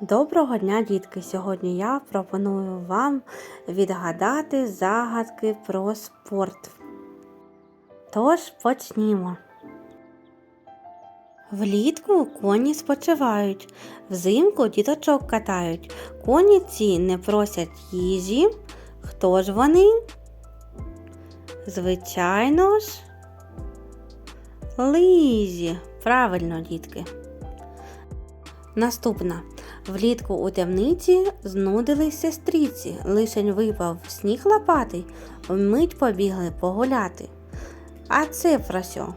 Доброго дня, дітки! Сьогодні я пропоную вам відгадати загадки про спорт. Тож почнімо. Влітку коні спочивають, взимку діточок катають. Коні ці не просять їжі. Хто ж вони? Звичайно ж, лижі. Правильно, дітки. Наступна. Влітку у темниці знудились сестріці, лишень випав сніг лопатий, вмить побігли погуляти. А це про що?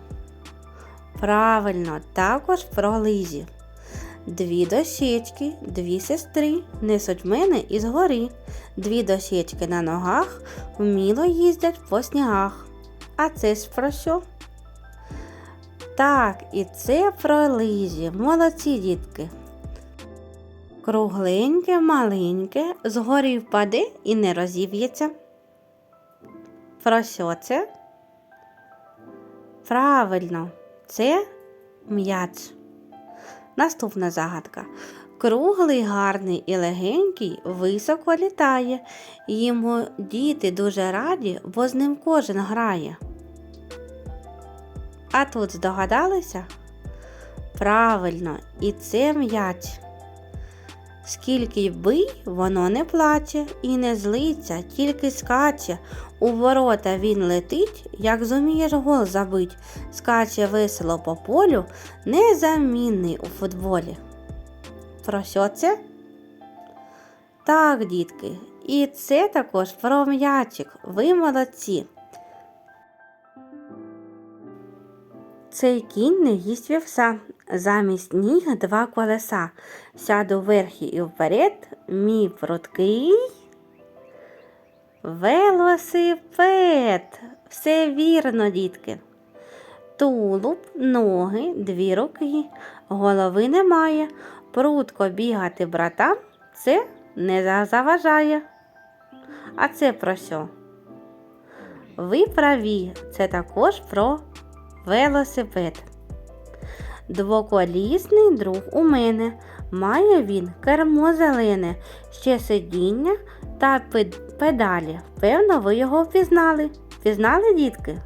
Правильно, також про лижі. Дві дощечки, дві сестри несуть мене із гори. Дві дощечки на ногах вміло їздять по снігах. А це ж про що? Так, і це про лижі. Молодці дітки. Кругленьке, маленьке, згорі впаде і не розіб'ється. Про що це? Правильно, це м'яч. Наступна загадка. Круглий, гарний і легенький високо літає. Йому діти дуже раді, бо з ним кожен грає. А тут здогадалися? Правильно, і це м'яч. Скільки й бий, воно не плаче і не злиться, тільки скаче. У ворота він летить, як зумієш гол забить, скаче весело по полю, незамінний у футболі. Про що це? Так, дітки, і це також про м'ячик. Ви молодці. Цей кінь не їсть вівса, замість ніг два колеса. Сяду вверхи і вперед, мій пруткий велосипед. Все вірно, дітки. Тулуб, ноги, дві руки, голови немає. Прутко бігати братам це не заважає. А це про що? Ви праві, це також про велосипед. Двоколісний друг у мене. Має він кермо зелене, ще сидіння та педалі. Певно, ви його впізнали. Впізнали, дітки?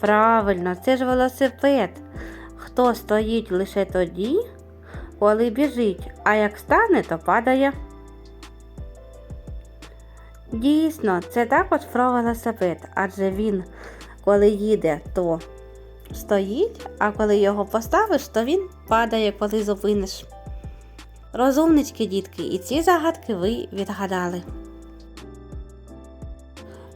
Правильно, це ж велосипед. Хто стоїть лише тоді, коли біжить, а як стане, то падає. Дійсно, це також про велосипед, адже він, коли їде, то стоїть, а коли його поставиш, то він падає, коли зупиниш. Розумнички, дітки, і ці загадки ви відгадали.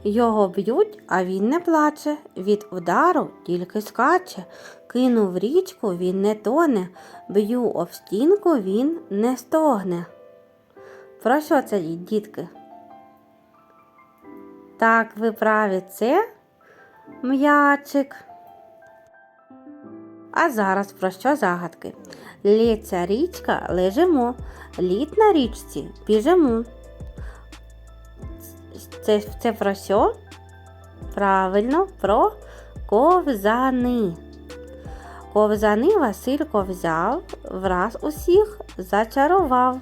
Його б'ють, а він не плаче, від удару тільки скаче. Кинув в річку, він не тоне, б'ю об стінку, він не стогне. Про що це, дітки? Так, ви праві, це м'ячик. А зараз про що загадки? Лється річка, лежимо, лід на річці біжимо. Це, це про що? Правильно, про ковзани. Ковзани Василько взяв, враз усіх зачарував.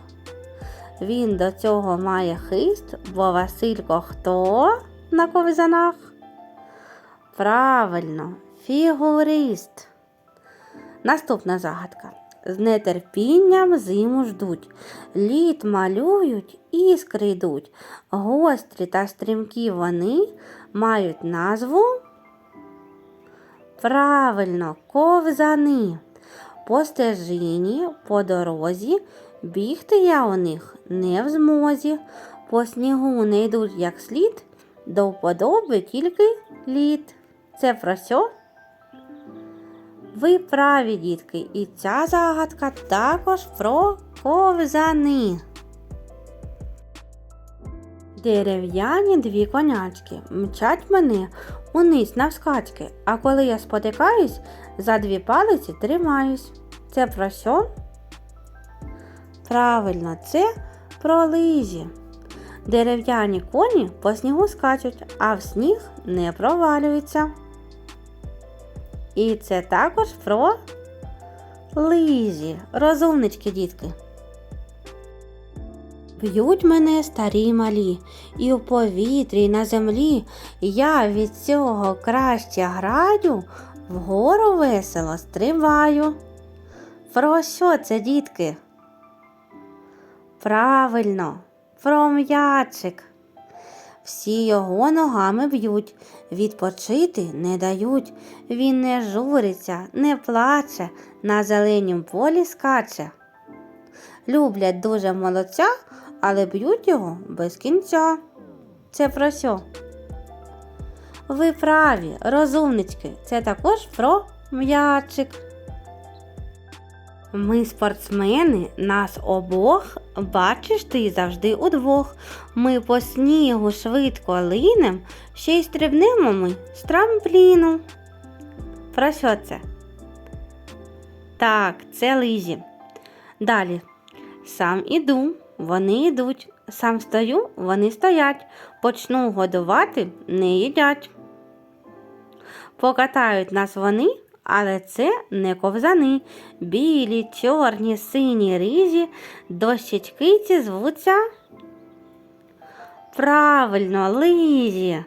Він до цього має хист, бо Василько хто на ковзанах? Правильно, фігурист. Наступна загадка. З нетерпінням зиму ждуть, лід малюють, іскри йдуть. Гострі та стрімкі вони мають назву. Правильно, ковзани. По стежині, по дорозі, бігти я у них не в змозі. По снігу не йдуть як слід, до вподоби тільки лід. Це про що? Ви праві, дітки, і ця загадка також про ковзани. Дерев'яні дві конячки мчать мене униз навскачки, а коли я спотикаюсь, за дві палиці тримаюсь. Це про що? Правильно, це про лижі. Дерев'яні коні по снігу скачуть, а в сніг не провалюються. І це також про лижі. Розумнички, дітки. Б'ють мене старі малі, і в повітрі, і на землі. Я від цього краще граю, вгору весело стрибаю. Про що це, дітки? Правильно, про м'ячик. Всі його ногами б'ють, відпочити не дають. Він не журиться, не плаче, на зеленім полі скаче. Люблять дуже молодця, але б'ють його без кінця. Це про що? Ви праві, розумнички, це також про м'ячик. Ми спортсмени, нас обох, бачиш ти завжди удвох. Ми по снігу швидко линем, ще й стрибнемо ми з трампліну. Про що це? Так, це лижі. Далі. Сам іду, вони йдуть. Сам стою, вони стоять. Почну годувати, не їдять. Покатають нас вони, але це не ковзани. Білі, чорні, сині рижі, дощечки ці звуться. Правильно, лижі.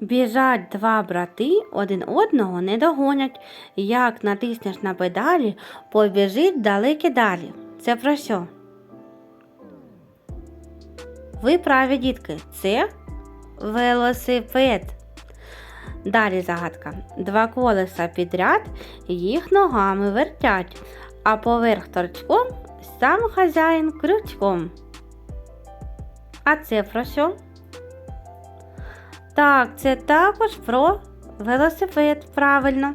Біжать два брати, один одного не догонять. Як натиснеш на педалі, побіжить далекі далі. Це про що? Ви праві, дітки, це велосипед. Далі загадка. Два колеса підряд, їх ногами вертять, а поверх торчком сам хазяїн крючком. А це про що? Так, це також про велосипед, правильно.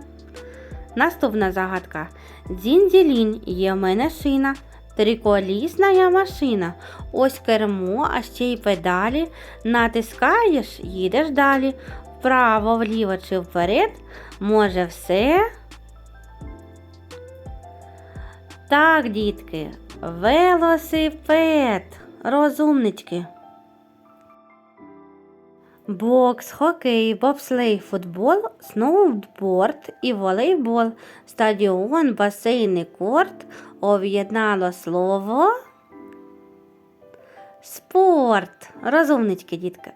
Наступна загадка. Дзінь-дзілінь, є в мене шина, триколісна я машина. Ось кермо, а ще й педалі. Натискаєш, їдеш далі. Вправо, вліво чи вперед. Може все. Так, дітки, велосипед. Розумнички. Бокс, хокей, бобслей, футбол, сноуборд і волейбол, стадіон, басейн і корт об'єднало слово спорт. Розумнички, дітки.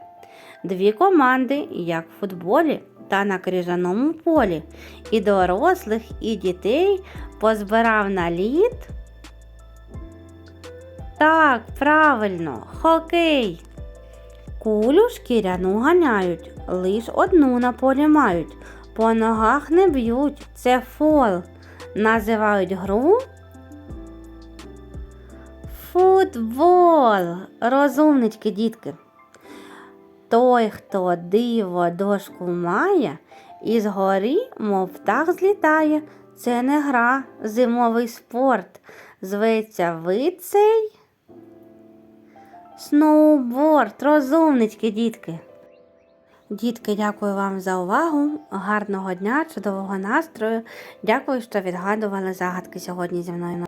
Дві команди, як в футболі та на крижаному полі. І дорослих, і дітей позбирав на лід. Так, правильно, хокей. Кулю шкіряну ганяють, лиш одну на полі мають. По ногах не б'ють, це фол. Називають гру футбол. Розумнички, дітки. Той, хто диво дошку має, із гори, мов птах злітає. Це не гра, зимовий спорт. Зветься вид цей. Сноуборд, розумнички, дітки. Дітки, дякую вам за увагу. Гарного дня, чудового настрою. Дякую, що відгадували загадки сьогодні зі мною.